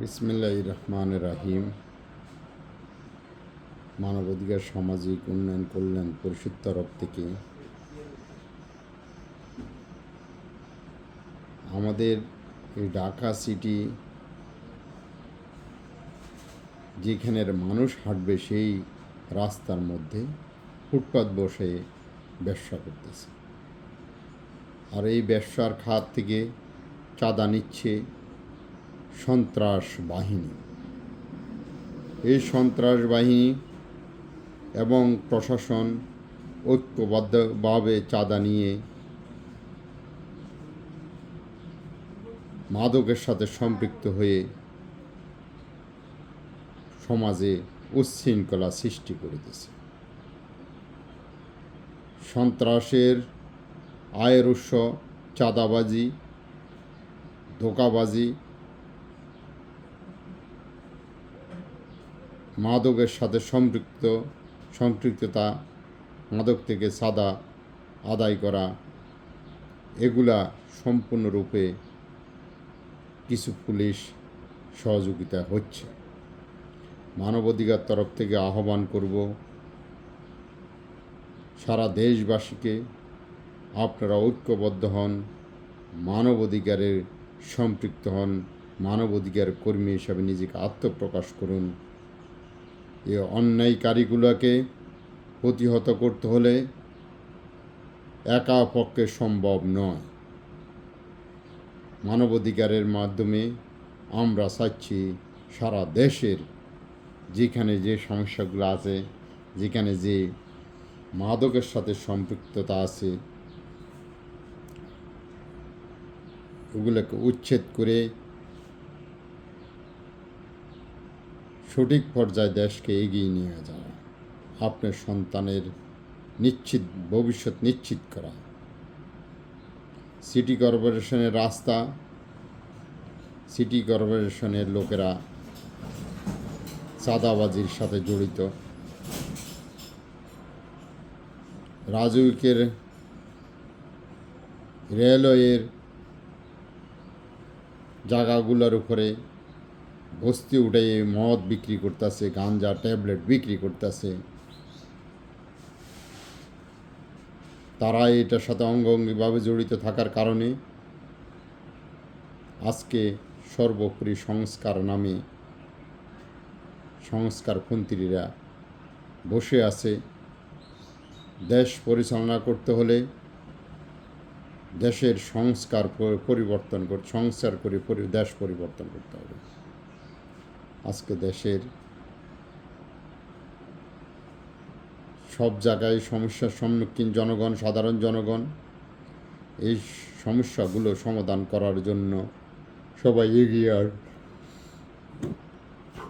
বিসমিল্লাহ রহমান রাহিম মানবাধিকার, সামাজিক উন্নয়ন, কল্যাণ, পরিষদ তরফ থেকে আমাদের এই ঢাকা সিটি যেখানের মানুষ হাঁটবে সেই রাস্তার মধ্যে ফুটপাত বসে ব্যবসা করতেছে। আর এই ব্যবসার খাত থেকে চাঁদা নিচ্ছে সন্ত্রাস বাহিনী এই সন্ত্রাস বাহিনী এবং প্রশাসন ঐক্যবদ্ধভাবে চাঁদা নিয়ে মাদকের সাথে সম্পৃক্ত হয়ে সমাজে উচ্ছৃঙ্খলা সৃষ্টি করিতেছে। সন্ত্রাসের আয়ের উৎস চাঁদাবাজি, ধোকাবাজি মাদকের সাথে সম্পৃক্ত, সম্পৃক্ততা মাদক থেকে সাদা আদায় করা, এগুলা সম্পূর্ণরূপে কিছু পুলিশ সহযোগিতা হচ্ছে। মানবাধিকার তরফ থেকে আহ্বান করব সারা দেশবাসীকে, আপনারা ঐক্যবদ্ধ হন, মানবাধিকারের সম্পৃক্ত হন, মানবাধিকার কর্মী হিসাবে নিজেকে আত্মপ্রকাশ করুন। এ অন্যায়কারীগুলোকে প্রতিহত করতে হলে একা পক্ষে সম্ভব নয়। মানবাধিকারের মাধ্যমে আমরা চাচ্ছি সারা দেশের যেখানে যে সমস্যাগুলো আছে, যেখানে যে মাদকের সাথে সম্পৃক্ততা আছে, ওগুলোকে উচ্ছেদ করে সঠিক পর্যায়ে দেশকে এগিয়ে নিয়ে যাওয়া আপনার সন্তানের নিশ্চিত, ভবিষ্যৎ নিশ্চিত করা। সিটি কর্পোরেশনের রাস্তা, সিটি কর্পোরেশনের লোকেরা চাঁদাবাজির সাথে জড়িত। রাজউকের রেলওয়ের জায়গাগুলোর উপরে বস্তি উঠে মদ বিক্রি করতেছে, গাঞ্জা, ট্যাবলেট বিক্রি করতেছে। তারা এটার সাথে অঙ্গাঙ্গিভাবে জড়িত থাকার কারণে আজকে সর্বোপরি সংস্কার নামে সংস্কার সংস্কারপন্থীরা বসে আছে। দেশ পরিচালনা করতে হলে দেশের সংস্কার পরিবর্তন কর সংস্কার করে দেশ পরিবর্তন করতে হবে। আজকে দেশের সব জায়গায় সমস্যার সম্মুখীন জনগণ, সাধারণ জনগণ, এই সমস্যাগুলো সমাধান করার জন্য সবাই এগিয়ে আস-